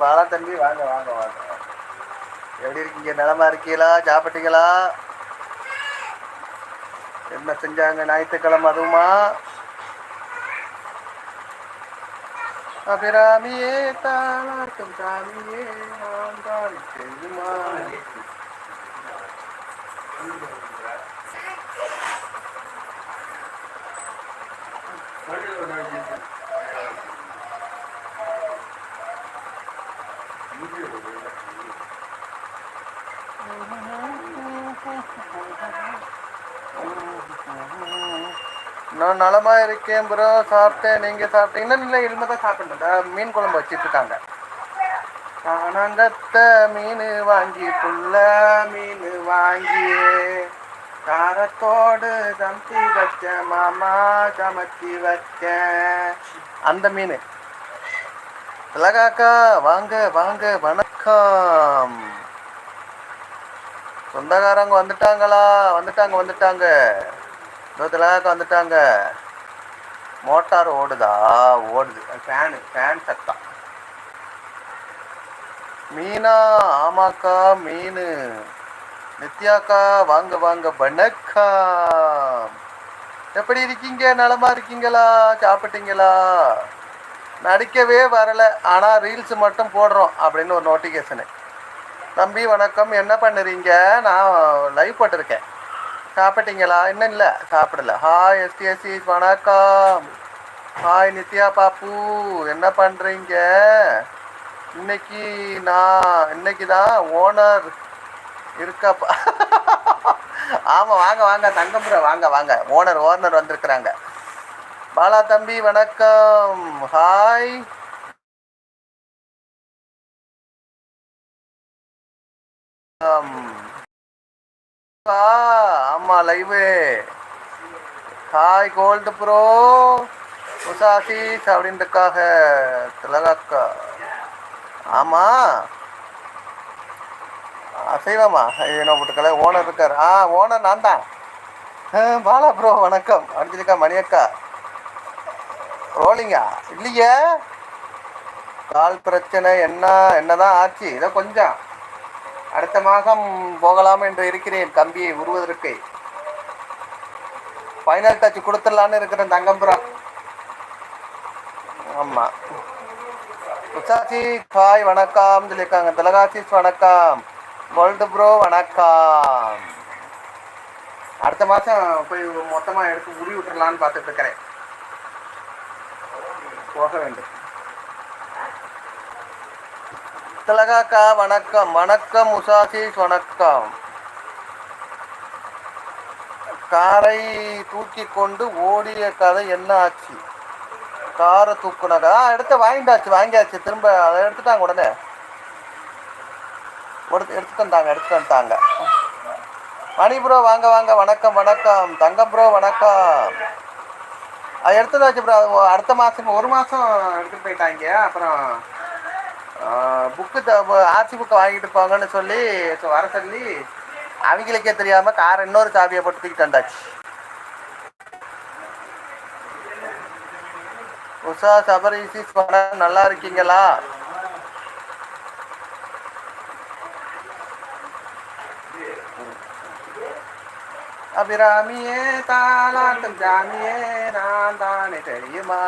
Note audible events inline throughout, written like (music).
பாலா தம்பி வாங்க வாங்க வாங்க. எப்படி இருக்கீங்க? நிலமா இருக்கீங்களா? சாப்பிட்டீங்களா? என்ன செஞ்சாங்க? ஞாயிற்றுக்கிழமை அதுவுமா? அபிராமியே தானா சாமியே நான் தான் தெரியுமா நான் நலமா இருக்கேன் ப்ரோ. சாப்பிட்டேன். நீங்க சாப்பிட்டீங்க. இன்னும் இல்லை இனிமே தான் சாப்பிட்டேன் மீன் குழம்பு வச்சிட்டு இருக்காங்க காணங்கத்த மீன் வாங்கி புள்ள மீன் வாங்கி காரத்தோடு சமைச்சி வச்ச மாமா சமைச்சி வச்ச. அந்த மீன். திலகாக்கா வாங்க வாங்க வணக்கம். சொந்தக்காரங்க வந்துட்டாங்களா? வந்துட்டாங்க வந்துட்டாங்க. இதோ வந்துட்டாங்க. மோட்டார் ஓடுதா? ஓடுது. ஃபேனு ஃபேன் சத்தம். மீனா ஆமாக்கா மீன். நித்யாக்கா வாங்க வாங்க வணக்கா. எப்படி இருக்கீங்க? நலமா இருக்கீங்களா? சாப்பிட்டீங்களா? நடிக்கவே வரல. ஆனால் ரீல்ஸ் மட்டும் போடுறோம் அப்படின்னு ஒரு நோட்டிஃபிகேஷனு தம்பி வணக்கம். என்ன பண்ணுறீங்க? நான் லைவ் போட்டிருக்கேன். சாப்பிட்டீங்களா? இன்னும் இல்லை. சாப்பிடல. ஹாய் எஸ்டிஎஸ்சி வணக்கம். ஹாய் நித்யா பாப்பு. என்ன பண்ணுறீங்க இன்னைக்கு நான் இன்னைக்கு தான் ஓனர் இருக்காப்பா (laughs) ஆமாம் வாங்க வாங்க தங்கம்புரம் வாங்க வாங்க. ஓனர் ஓனர் வந்திருக்கிறாங்க. பாலா தம்பி வணக்கம். Hi live hi gold bro உசாசிஸ் அப்படின்றக்காக திலகாக்கா ஆமா. அசைவமா? என்ன போட்டுக்கல? ஓனர் இருக்கார். ஆ ஓனர் நான் தான் பாலா ப்ரோ வணக்கம். அடிச்சிருக்கா மணியக்கா. ரோலிங்கா இல்லையே. கால் பிரச்சனை என்ன என்னதான் ஆச்சு? இதோ கொஞ்சம். அடுத்த மாதம் போகலாம் என்று இருக்கிறேன் கம்பியை உருவதற்கு ஃபைனல் டச் கொடுத்துடலான்னு இருக்கிறேன் தங்கம்புரம் ஆமாம் உஷாசி ஹாய் வணக்கம் சொல்லியிருக்காங்க. திலகாசிஸ் வணக்கம். வேர்ல்டு ப்ரோ வணக்கம். அடுத்த மாதம் போய் மொத்தமாக எடுத்து உருவி விட்டுறலான்னு பார்த்துட்டு இருக்கிறேன் போக வேண்டும். திலகாக்கா வணக்கம். வணக்கம் உஷாசிஸ் வணக்கம். காரை தூக்கி கொண்டு ஓடிய கதை என்ன ஆச்சு? காரை தூக்குனாக்கா எடுத்து வாங்கிட்டாச்சு வாங்கியாச்சு திரும்ப அதை எடுத்துட்டாங்க உடனே. எடுத்து எடுத்துட்டு வந்தாங்க எடுத்துட்டு வந்துட்டாங்க. மணி ப்ரோ வாங்க வாங்க வணக்கம் வணக்கம். தங்கம் ப்ரோ வணக்கம். அது எடுத்துதாச்சு ப்ரோ அடுத்த மாதம் ஒரு மாதம் எடுத்துகிட்டு போயிட்டாங்க. அப்புறம் புக்கு ஆர்சி புக்கை வாங்கிட்டு போங்கன்னு சொல்லி வர சொல்லி அவங்களுக்கே தெரியாம கார் இன்னொரு சாவியை போட்டு தூக்கிட்டு வந்தாச்சு. உஷா சபரிசி படம் நல்லா இருக்கீங்களா? அபிராமியே தாளாட்டும் ஜாமியே நான் தானே தெரியுமா?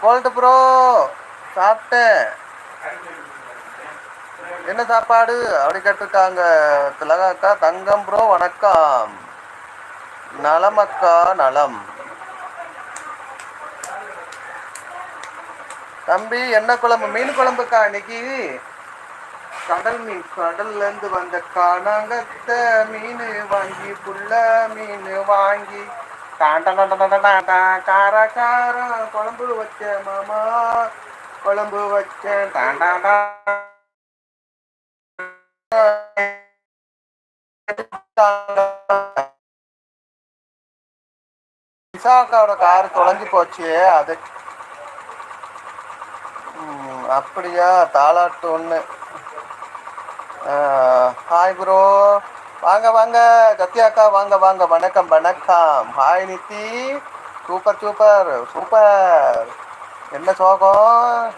கோல்டு ப்ரோ சாப்பிட்டேன் என்ன சாப்பாடு? அப்படி கேட்டிருக்காங்க. திலகாக்கா தங்கம் ப்ரோ வணக்கம். நலமக்கா நலம். தம்பி என்ன குழம்பு? மீன் குழம்புக்கா இன்னைக்கு? கடல் மீன் கடல்ல இருந்து வந்த காணாங்கத்த மீன் வாங்கி புள்ள மீன் வாங்கி. டாண்டா கார காரம் குழம்பு வச்ச மாமா. குழம்பு வச்ச விசாகாவோட கார் தொலைஞ்சு போச்சு. அது அப்படியா? தாளாட்டு ஒன்று ஹாய் ப்ரோ வாங்க வாங்க. சத்யாக்கா வாங்க வாங்க. வணக்கம் வணக்கம். Hi Nithi. Super super super என்ன சோகம்?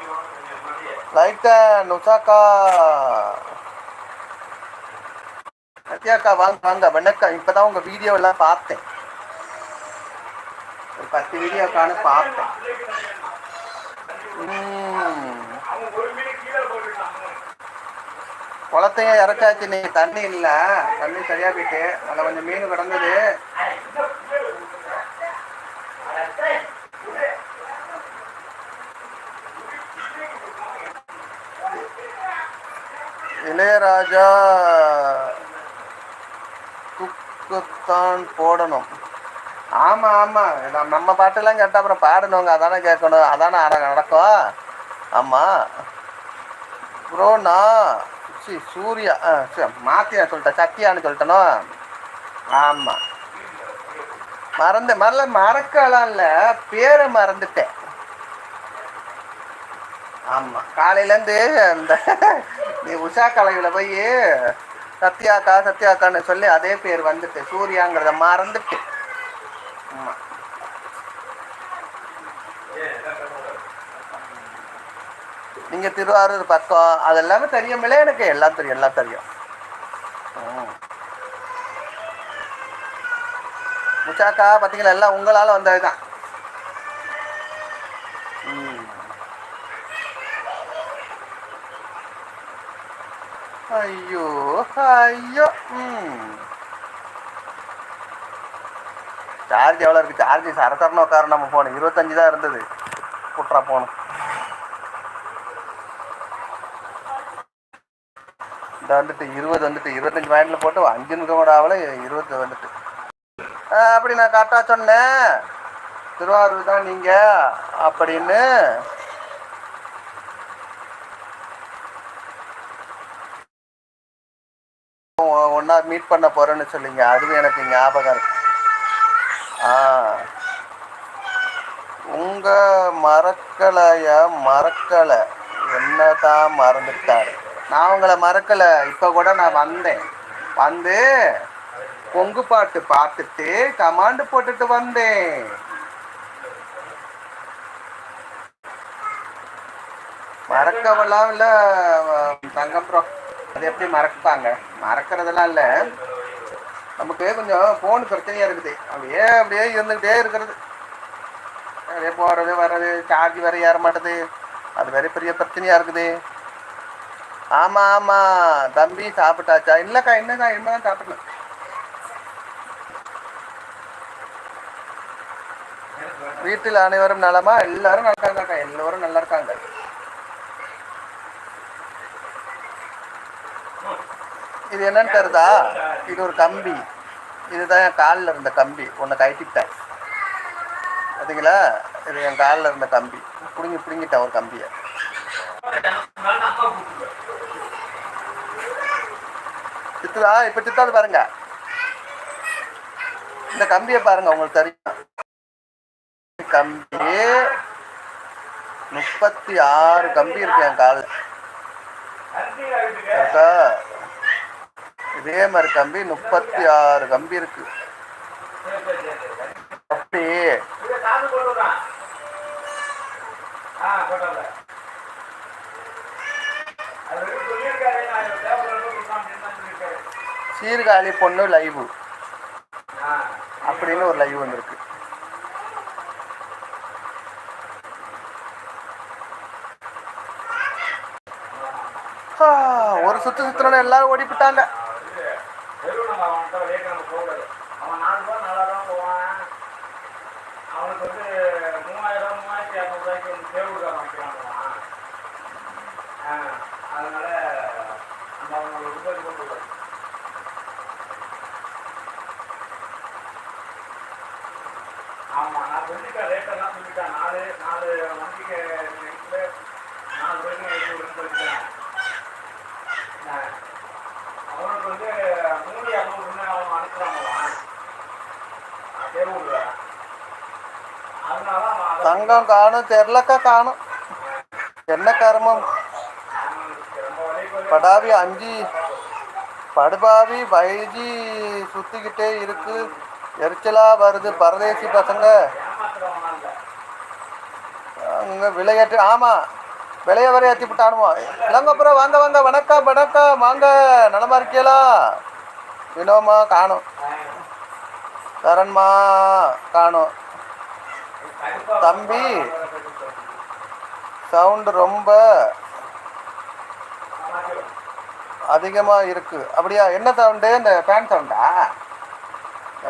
லைட்டா உஷாக்கா சத்யாக்கா வாங்க வாங்க வணக்கம். இப்பதான் உங்க வீடியோ எல்லாம் பார்த்தேன். ஒரு பத்து வீடியோக்கான பார்த்தேன். ம். குளத்தையும் இறக்காச்சு நீ. தண்ணி இல்லை. தண்ணி சரியா போயிட்டு. அதில் கொஞ்சம் மீன் கிடந்தது. இளையராஜா. துக்குத்தான் போடணும். ஆமாம் ஆமாம் நம்ம- பாட்டெல்லாம் கேட்டால் அப்புறம் பாடணுங்க. அதானே கேட்கணும். அதானே அட- நடக்கும். ஆமாம் ப்ரோ நான் சி சூர்யா ஆ சரி மாத்தியா சொல்லிட்டேன். சத்யான்னு சொல்லிட்டனோ? ஆமாம் மறந்து மறல மறக்கலாம் பேரை மறந்துட்டேன். ஆமாம் காலையிலேருந்து அந்த நீ உஷா கலையில் போய் சத்யாக்கா சத்யாக்கான்னு சொல்லி அதே பேர் வந்துட்டு. சூர்யாங்கிறத மறந்துட்டு. நீங்க திருவாரூர் பக்கம் அதெல்லாமே தெரியுமில்ல எனக்கு. எல்லாம் தெரியும் எல்லாம் தெரியும். முச்சாக்கா பார்த்தீங்களா எல்லாம் உங்களால் வந்ததுதான். ம். ஐயோ ஐயோ ம். சார்ஜ் எவ்வளோ இருக்குது சார்ஜ் சரசரன்னு உட்கார நம்ம ஃபோனு இருபத்தஞ்சு தான் இருந்தது. புட்ரா ஃபோனு இந்த வந்துட்டு இருபது வந்துட்டு இருபத்தஞ்சி பாயிண்டில் போட்டு அஞ்சு நிமிஷம் கூட ஆகல இருபது வந்துட்டு. அப்படி நான் கரெக்டாக சொன்னேன். திருவாரூர் தான் நீங்கள் அப்படின்னு ஒன்றா மீட் பண்ண போகிறேன்னு சொல்லிங்க அதுவும் எனக்கு ஞாபகம் இருக்கு. ஆ. உங்க மறக்கலைய மறக்கலை. என்னதான் மறந்துட்டாரு. நான் உங்களை மறக்கலை. இப்போ கூட நான் வந்தேன். வந்து பொங்கு பாட்டு பார்த்துட்டு கமாண்டு போட்டுட்டு வந்தேன். மறக்கவெல்லாம் இல்லை அஹ், தங்கம் ப்ரோ அது எப்படி மறப்பாங்க. மறக்கிறதெல்லாம் இல்ல. நமக்கு கொஞ்சம் ஃபோன் பிரச்சனையா இருக்குது. அப்படியே அப்படியே இருந்துகிட்டே இருக்கிறது. அப்படியே போறது வர்றது சார்ஜ் வேற ஏற மாட்டேது. அது வேற பெரிய பிரச்சனையா இருக்குது. ஆமா ஆமா. தம்பி சாப்பிட்டாச்சா? இல்லக்கா என்னக்கா? என்னதான் சாப்பிடல வீட்டில் அனைவரும் நலமா? எல்லாரும் நல்லா இருக்காங்கக்கா. எல்லோரும் நல்லா இருக்காங்க. இது என்னன்னு தருதா இது ஒரு கம்பி. இதுதான் என் காலில் இருந்த கம்பி. ஒன்று கழட்டிட்டேன் பார்த்தீங்களா இது என் காலில் இருந்த கம்பி. பிடுங்கி பிடுங்கிட்டேன் ஒரு கம்பியை. சித்துதா இப்போ சித்தாது பாருங்க. இந்த கம்பியை பாருங்க உங்களுக்கு தெரியும். கம்பி முப்பத்தி ஆறு கம்பி இருக்கு என் காலில். கரெக்டா? இதே மாதிரி கம்பி முப்பத்தி ஆறு கம்பி இருக்கு. அப்படி. சீர்காழி பொண்ணு லைவ். அப்படின்னு ஒரு லைவ் வந்திருக்கு. ஒரு சுத்து சுத்தினோட எல்லாரும் ஓடிப்பிட்டாங்க. நம்ம அவன்கிட்ட ரேட் நம்ம போகாது அவன் நாலு ரூபா நாலாயிரம் போவான். அவனுக்கு வந்து மூவாயிரம் மூவாயிரத்தி இரநூறுவாய்க்கு வந்து தேவைக்காரன் அதனால அந்த அவங்களுக்கு ரொம்ப இது பண்ணுறது ஆமாம் நான் சொல்லிட்டேன் ரேட்டெல்லாம் சொல்லிட்டேன் நாலு நாலு வண்டிக்கு நைட்டில் நாலு பேருக்கு எடுத்து விடுன்னு சொல்லிட்டேன் நான் அவனுக்கு வந்து மூணு இரநூறுன்னு அவன் அனுப்புகிறாங்களாம் தேர்வுல அதனால அவன் காணும் தெரிலக்கா காணும் என்ன கர்மம் படாவி அஞ்சு படுபாவி வயஜி சுத்திக்கிட்டே இருக்கு எரிச்சலா வருது பரதேசி பசங்க அங்க விளையாட்டு ஆமா விலைய வரை ஏற்றி விட்டானுமோ இளங்கப்புறம் வாங்க வாங்க வணக்கம் வணக்கம் வாங்க நலமா இருக்கீங்களா வினோமா காணும் சரண்மா காணும் தம்பி. சவுண்டு ரொம்ப அதிகமாக இருக்கு. அப்படியா? என்ன சவுண்டு இந்த ஃபேன் சவுண்டா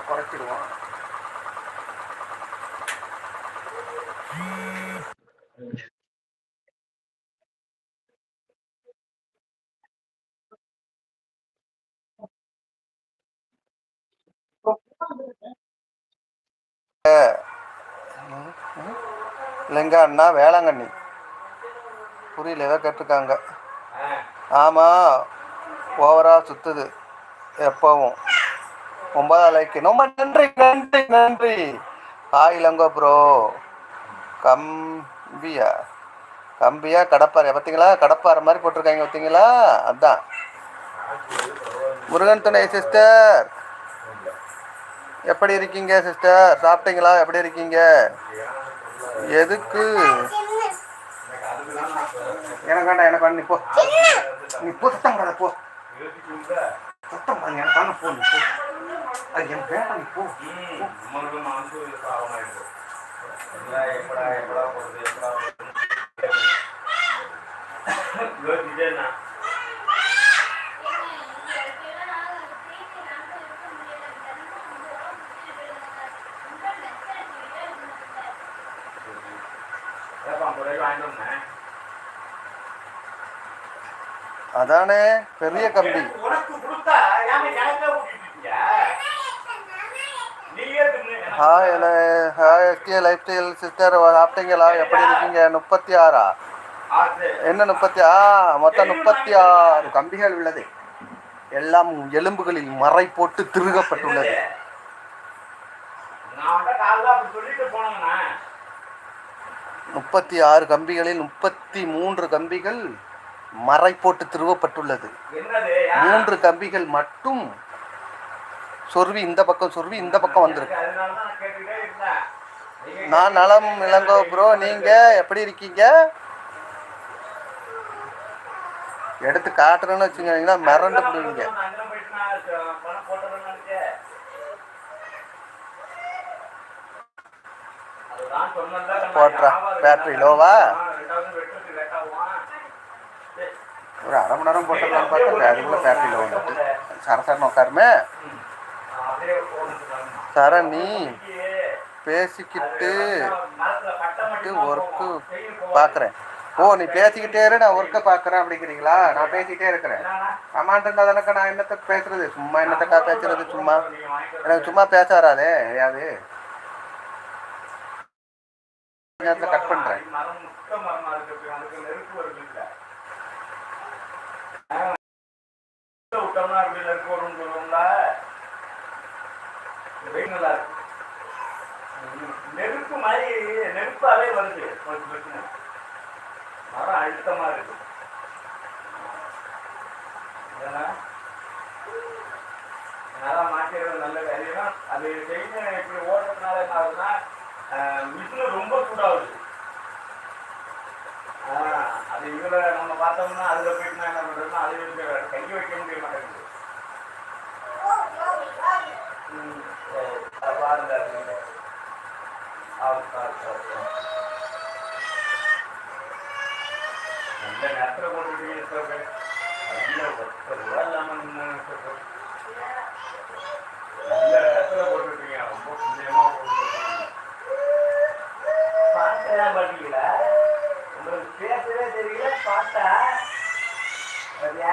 குறைச்சிடுவோம். இல்லைங்க அண்ணா வேளாங்கண்ணி. புரியல ஏதோ கேட்டிருக்காங்க. ஆமாம் ஓவராக சுற்றுது எப்போவும். ஒன்பதாம் லைக்கு ரொம்ப நன்றி நன்றி நன்றி. ஹாய் லங்கோ ப்ரோ கம்பியா? கம்பியா கடப்பாறை பார்த்தீங்களா கடப்பாறை மாதிரி போட்டிருக்காங்க பார்த்தீங்களா அதான். முருகன் துணை சிஸ்டர். எப்படி இருக்கீங்க சிஸ்டர்? சாப்பிட்டீங்களா? எப்படி இருக்கீங்க? எதுக்கு? எனக்கு வேண்டாம் எனக்கு வேண்டாம் நீ போ. நீ போ சத்தம் பண்ணாத போ. சத்தம் பண்ணி எனக்கு வேண்டாம் போ நீ போ. அது எனக்கு வேண்டாம் நீ போ. அதானே பெரிய கம்பி. Hi hi S T A lifestyle sister சாப்பிட்டீங்களா? எப்படி இருக்கீங்க? முப்பத்தி ஆறா. என்ன முப்பத்தி ஆ மொத்தம் முப்பத்தி ஆறு கம்பிகள் உள்ளது. எல்லாம் எலும்புகளில் மறை போட்டு திருகப்பட்டுள்ளது நான் உன்கிட்ட காலைல அப்படி சொல்லிட்டு போனேங்கண்ணா முப்பத்தி ஆறு கம்பிகளில் முப்பத்தி மூன்று கம்பிகள் மறை போட்டு திருவப்பட்டுள்ளது. மூன்று கம்பிகள் மட்டும் சொருவி இந்த பக்கம் சொருவி இந்த பக்கம் வந்திருக்கு. நான் நலம் இளங்கோ ப்ரோ நீங்க எப்படி இருக்கீங்க? எடுத்து காட்டுறேன்னு வச்சுக்கீங்கன்னா மிரண்டு போடுவீங்க லேட் பேட்ரி லோவா ஒரு அரை மணி நேரம் போட்டுடலாம் பார்த்தா அதுக்குள்ளே பேட்ரி லோ வந்துட்டு சரசரன்னு உட்காருமே? ம். நீ சரணி பேசிக்கிட்டு ஒர்க்கு பார்க்குறேன் ஓ நீ பேசிக்கிட்டே இரு நான் ஒர்க்கை பார்க்குறேன் அப்படிங்கிறீங்களா? நான் பேசிக்கிட்டே இருக்கிறேன். என்னண்ணா? இருந்தால் இருந்தா நான் என்னத்தை பேசுறது? சும்மா என்னத்தக்கா பேசுறது சும்மா. எனக்கு சும்மா பேச வராதே யாரு நேரத்தில் கட் பண்ணுறேன் மரம் முட்ட மரமா இருக்கு அதுக்கு நெருப்பு வருது இல்ல விட்டோம்னா அப்படி நெருப்பு வரும்னு சொல்லுவோம்ல இந்த வெயில் நேரத்தில் கட் பண்ணுறேன் நெருப்பு மாதிரி நெருப்பாவே வருது பிரச்சனை மரம் அழுத்தமா இருக்கு. ஏன்னா அதனால மாற்றிடுறது நல்லது அது ஏன்னா அது செயின் இப்படி ஓடுறதுனால என்ன ஆகுதுன்னா மிஷின் ரொம்ப சூடாகுது. அது இதில் நம்ம பார்த்தோம்னா அதில் போயிட்டு என்ன பண்றதுன்னா அது வந்து கை வைக்க முடிய மாட்டேங்குது. ம், சரி. அதை பாருங்க நல்ல நேரத்தில் போட்டுட்டீங்க சார் நல்ல பத்து ரூபா இல்லாம நின்னாங்க சார் நல்ல நேரத்துல போட்டுட்டீங்க ரொம்ப புண்ணியமா போட்டு பாட்டெல்லாம் பாத்தீங்களா உங்களுக்கு பேசவே தெரியல பாட்டா சரியா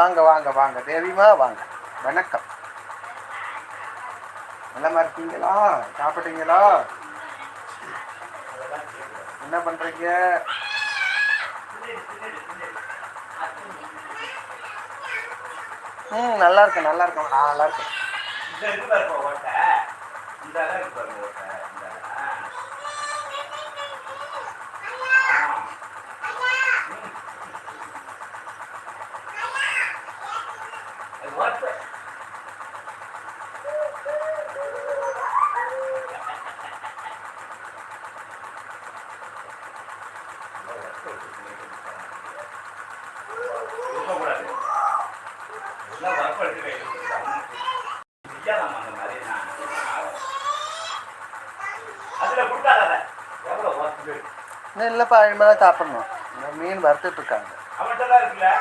வாங்க வாங்க வாங்க. தேவிமா வாங்க. வணக்கம். நல்லமா இருக்கீங்களா? சாப்பிட்டீங்களா? என்ன பண்றீங்க? ம் நல்லா இருக்கேன் நல்லா இருக்கேன். நான் நல்லா இருக்கேன். இருக்கு பாருங்க ஓட்டை இந்த இடம் இருக்கு பாருங்க ஓட்டை இந்த இடம். ஆ. ம். அது ஓட்டை. இருக்கக்கூடாது. எல்லாம் வற்புறுத்தி வைக்கிறது. செய்யலாம் அந்த மாதிரி நான். அதுல கொடுத்தாத எவ்வளவு ஒர்க்கு இன்னும் இல்லைப்பா இனிமேல் சாப்பிடணும் இந்த மீன் வறுத்துட்டு இருக்காங்க அவன்கிட்ட தான் இனிமே-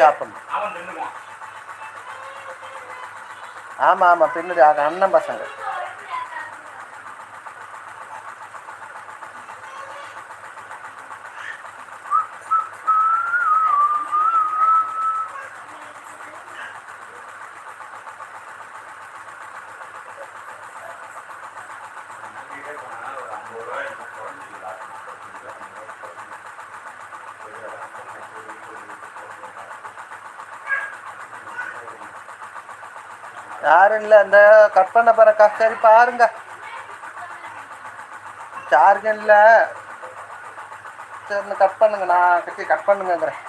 சாப்பிடணும் ஆமாம் ஆமாம் பின்னாடி அண்ணன் பசங்க யாரும் இல்லை அந்த கட் பண்ண போகிறக்கா சரி பாருங்க. சார்ஜ் இல்லை. சரி கட் பண்ணுங்க. நான் கட்டி கட் பண்ணுங்கங்கிறேன்.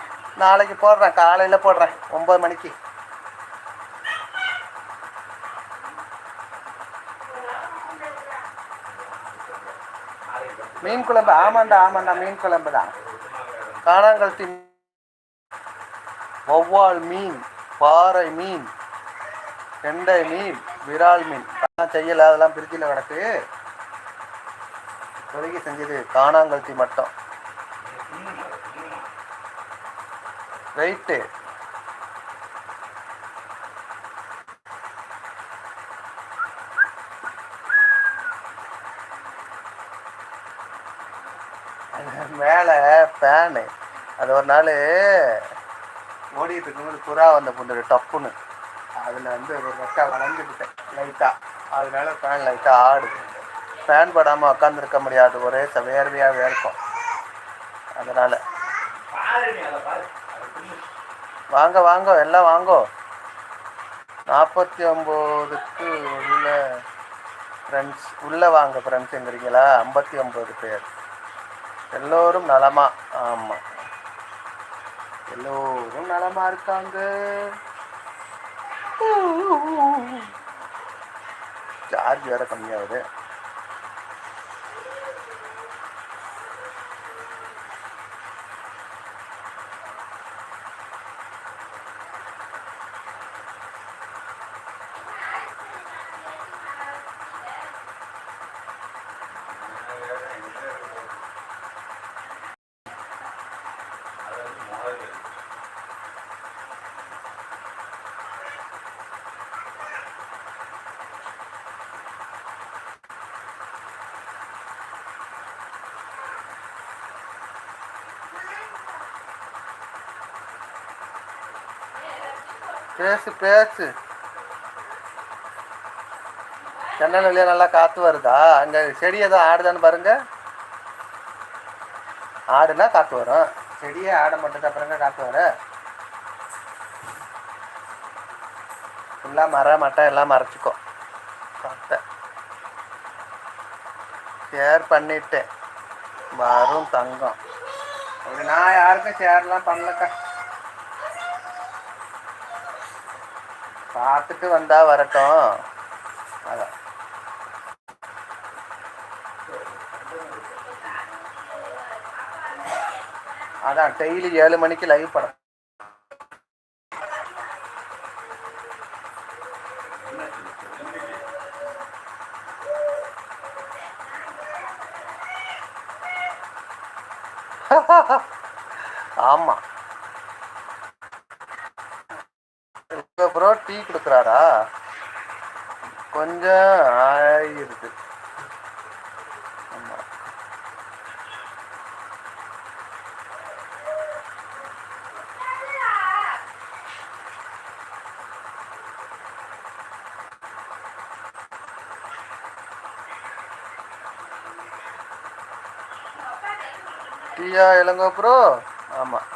நாளைக்கு போடுறேன். காலையில் போடுறேன். ஒம்பது மணிக்கு. மீன் குழம்பு. ஆமாண்டா ஆமாண்டா. மீன் குழம்பு தான். காணாங்கழுத்தி வௌவால் மீன் பாறை மீன் கெண்டை மீன் விரால் மீன். அதெல்லாம் செய்யலை அதெல்லாம் பிரிட்ஜில் கிடக்கு. இப்போதைக்கு செஞ்சது காணாங்கழுத்தி மட்டும். ரைட்டு (laughs) மேலே ஃபேனு அது ஒரு நாள் ஓடிட்டு இருக்கும்போது புறா வந்த புண்டு டப்புன்னு. அதில் வந்து ஒரு ரெட்டாக வளைஞ்சுக்கிட்டேன் லைட்டாக அதனால ஃபேன் லைட்டாக ஆடுது. ஃபேன் படாமல் உட்காந்துருக்க முடியாது ஒரே ச- வேர்வையாகவே இருக்கும். அதனால். வாங்க வாங்க எல்லாம் வாங்கோ. நாற்பத்தி ஒம்போதுக்கு உள்ள ஃப்ரெண்ட்ஸ் உள்ளே வாங்க ஃப்ரெண்ட்ஸுங்கிறீங்களா ஐம்பத்தி ஒம்பது பேர். எல்லோரும் நலமா? ஆமாம் எல்லோரும் நலமா இருக்காங்க. சார்ஜ் வேற கம்மியாகுது. பேசு பேசு. ஜன்னல் வழியா நல்லா காற்று வருதா? அங்கே செடி எதுவும் ஆடுதான்னு பாருங்க. ஆடுனா காற்று வரும். செடியே ஆட மாட்டேது அப்புறங்க காற்று வர? ஃபுல்லாக மர மட்டை எல்லாம் மறைச்சிக்கோ. காற்றை ஷேர் பண்ணிட்டேன். வரும் தங்கம். அப்படி நான் யாருக்கும் ஷேர்லாம் பண்ணலக்கா. பார்த்துட்டு வந்தா வரட்டும். அதான். அதான் டெய்லி ஏழு மணிக்கு லைவ் படம் ஆமா அப்புறம் டீ கொடுக்குறாரா கொஞ்சம் ஆயிருக்கு ஆமா டீயா இளங்கோ ப்ரோ. ஆமாம்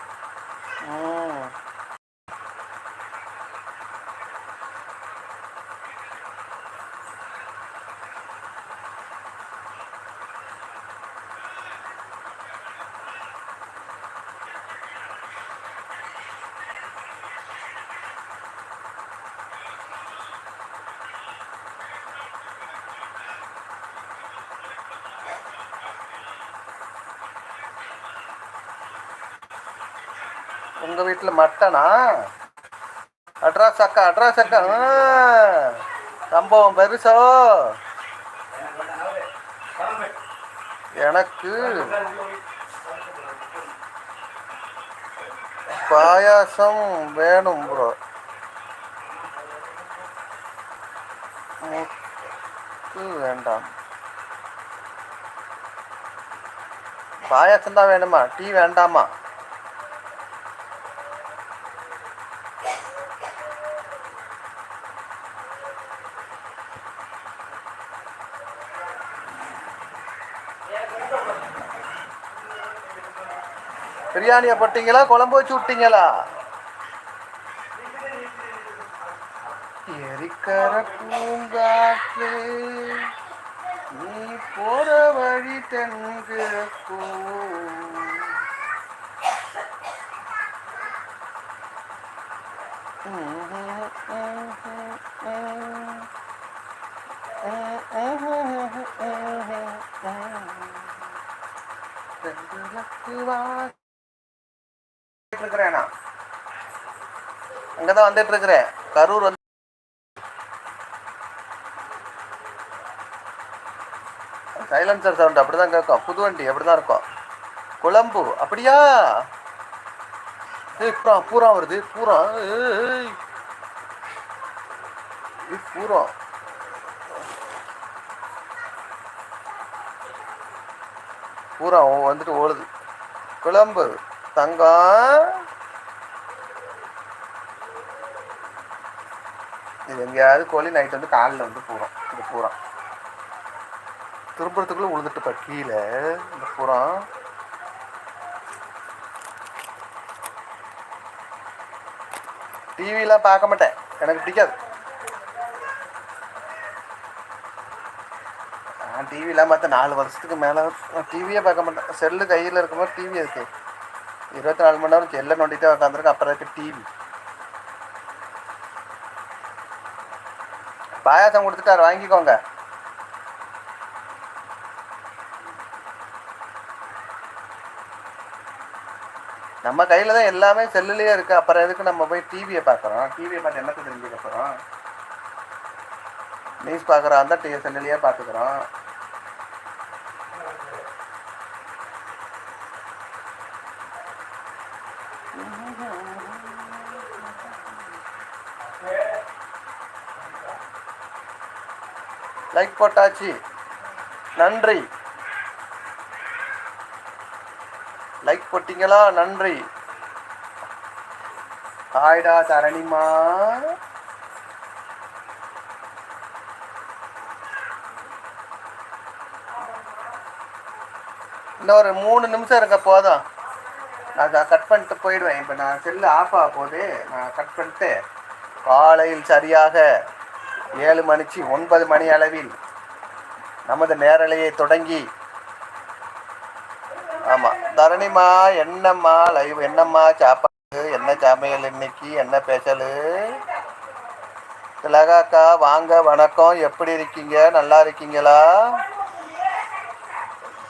ம் உங்க வீட்டில் மட்டனா? அட்ராஸ் அக்கா அட்ராஸ் அக்கா. சம்பவம் பெருசோ? எனக்கு பாயாசம் வேணும் ப்ரோ முத்து வேண்டாம். பாயாசம் தான் வேணுமா? டீ வேண்டாமா? பிரியாணியை போட்டீங்களா? குழம்பு வச்சு விட்டீங்களா? எரிக்கர பூங்காற்று நீ போற வழி தென்கிழக்கு. இருக்கிறேன் நான். அங்கதான் வந்துட்டு இருக்கிறேன் கரூர் வந்து சைலன்சர் சவுண்ட் அப்படிதான் கேட்கும். புது வண்டி அப்படிதான் இருக்கும். குழம்பு அப்படியா? ஏய் பூரா பூரா வருது. பூரா பூரா. பூரா வந்துட்டு ஓடுது. குழம்பு. தங்கம் இது எங்கேயாவது கோழி நைட் வந்து காலில் வந்து பூரம். இந்த பூரம். திருப்புறத்துக்குள்ள விழுந்துட்டுப்பா கீழே. இந்த பூரம். டிவிலாம் பார்க்க மாட்டேன். எனக்கு பிடிக்காது. நான் டிவிலாம் பார்த்தேன். நாலு வருஷத்துக்கு மேலே. டிவியே பார்க்க மாட்டேன். செல்லு கையில் இருக்கும்போது டிவி இருக்கு. இருபத்தி நாலு மணி நேரம் செல்லை நோண்டிட்டே உட்காந்துருக்கு அப்புறம் இருக்கு டிவி பாயாசம் கொடுத்துட்டாரு. வாங்கிக்கோங்க. நம்ம கையில் தான் எல்லாமே செல்லுலேயே இருக்குது அப்புறம் எதுக்கு நம்ம போய் டிவியை பார்க்குறோம்? டிவியை பார்த்து என்னத்தை தெரிஞ்சுக்க போகிறோம் நியூஸ் பார்க்குறோம். அந்த டிவி செல்லுலேயே பார்த்துக்குறோம். லைக் போட்டாச்சு. நன்றி. லைக் போட்டிங்களா? நன்றி. ஹாய்டா தரணிமா இன்னும் ஒரு மூணு நிமிஷம் இருக்க போதும். நான் கட் பண்ணிட்டு போயிடுவேன். இப்போ நான் செல்லு ஆஃப் ஆக போது நான் கட் பண்ணிட்டு காலையில் சரியாக ஏழு மணிக்கு ஒன்பது மணி அளவில் நமது நேரலையை தொடங்கி ஆமாம் தரணிமா என்னம்மா லைவ் என்னம்மா சாப்பாடு என்ன சமையல் இன்னைக்கு என்ன பேசலு திலகாக்கா வாங்க வணக்கம் எப்படி இருக்கீங்க? நல்லா இருக்கீங்களா?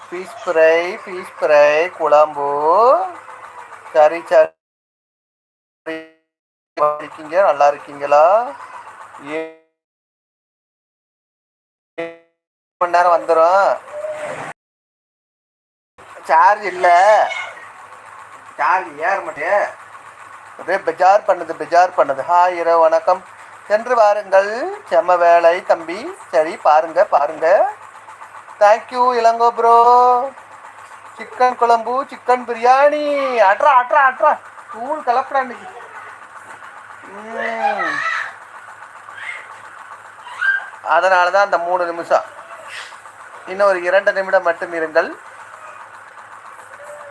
ஃபிஷ் ஃப்ரை ஃபிஷ் ஃப்ரை குழம்பு. சரி சரி. இருக்கீங்க? நல்லா இருக்கீங்களா? ஏ மணி நேரம் வந்துடும் சார்ஜ் இல்லை. சார்ஜ் ஏற மாட்டேன் ஒரே பெஜார் பண்ணுது பெஜார் பண்ணுது. ஹாய் இரவு வணக்கம். சென்று வாருங்கள். செம்ம வேலை தம்பி. சரி பாருங்க பாருங்க. Thank you Ilango bro chicken குழம்பு சிக்கன் பிரியாணி. அட்ரா அட்ரா அட்ரா. தூள் கலப்படா இன்னைக்கு. ம். அதனால தான் அந்த மூணு நிமிஷம். இன்னும் ஒரு இரண்டு நிமிடம் மட்டும் இருங்கள்.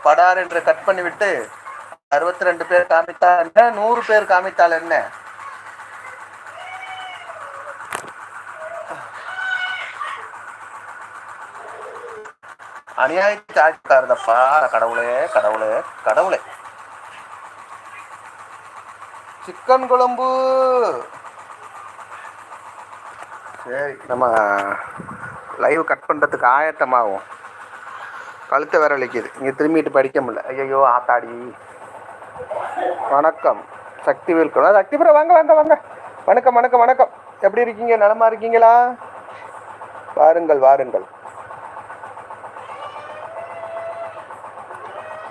படார் என்று கட் பண்ணிவிட்டு அறுபத்தி ரெண்டு பேர் காமித்தால் என்ன? நூறு பேர் காமித்தால் என்ன? அநியாயத்தை சாட்சிக்காரதப்பா கடவுளே கடவுளே கடவுளே. சிக்கன் குழம்பு. சரி நம்ம லைவ் கட் பண்ணுறதுக்கு ஆயத்தமாகும். கழுத்தை வேற வலிக்குது. இங்கே திரும்பிட்டு படிக்க முடியல. ஐயோ ஆத்தாடி. வணக்கம். சக்தி வேல்குளம் சக்திபுரம் வாங்க வாங்க வாங்க. வணக்கம் வணக்கம் வணக்கம். எப்படி இருக்கீங்க? நலமா இருக்கீங்களா? வாருங்கள் வாருங்கள்.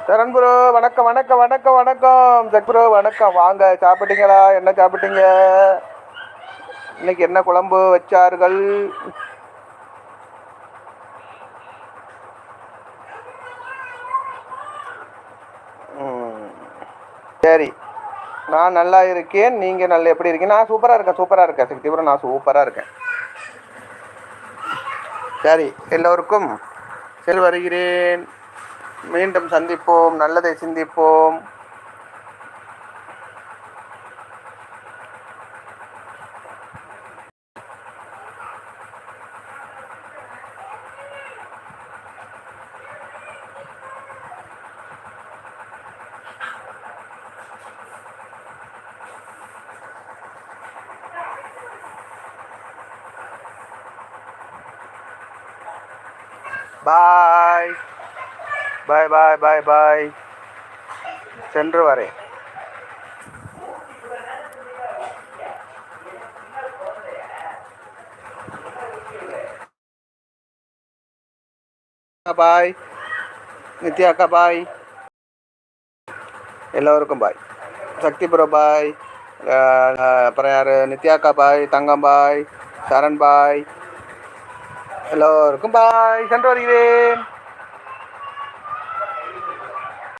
சரண் ப்ரோ வணக்கம் வணக்கம் வணக்கம் வணக்கம். சக் ப்ரோ வணக்கம். வாங்க சாப்பிட்டீங்களா? என்ன சாப்பிட்டீங்க? இன்னைக்கு என்ன குழம்பு வச்சார்கள் ம். சரி நான் நல்லா இருக்கேன். நீங்கள் நல்லா எப்படி இருக்கீங்க? நான் சூப்பராக இருக்கேன் சூப்பராக இருக்கேன். சக்திபுரம் நான் சூப்பராக இருக்கேன். சரி எல்லோருக்கும் செல் வருகிறேன் மீண்டும் சந்திப்போம் நல்லதை சிந்திப்போம். பாய் பாய் பாய் பாய் பாய் சென்று வரேன் பாய் நித்யா அக்கா பாய் எல்லோருக்கும் பாய் சக்தி ப்ரோ பாய் அப்புறம் யார்? நித்யா அக்கா பாய் தங்கம் பாய் சரண் பாய் எல்லோருக்கும் பாய் சென்று வருகிறேன்